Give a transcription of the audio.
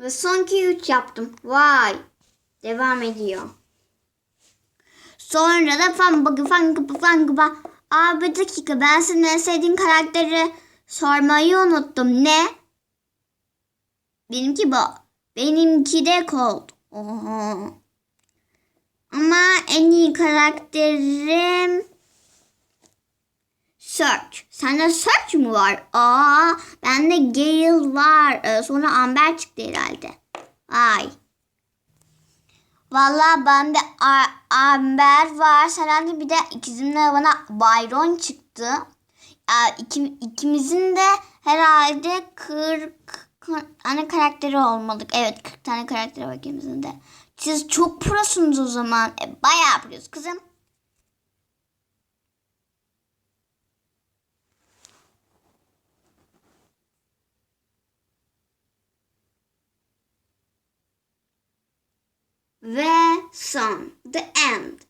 Ve sonki 3 yaptım. Vay. Devam ediyor. Sonra da fan bakı fan gıbı fan gıbı. Aa bir dakika ben senin en sevdiğin karakteri sormayı unuttum. Ne? Benimki bu. Benimki de Colt. Oho. Ama en iyi karakterim Search. Sende Search mu var? Aa, bende Gale var. Ee, sonra Amber çıktı herhalde. Ay. Vallahi bende Amber var. Sende bir de ikizimle bana Byron çıktı. Ya, iki, ikimizin de herhalde 40 tane karakteri olmadık. Evet 40 tane karakteri var ikimizin de. Siz çok prosunuz o zaman. E, bayağı prosunuz kızım. Ve son. The end.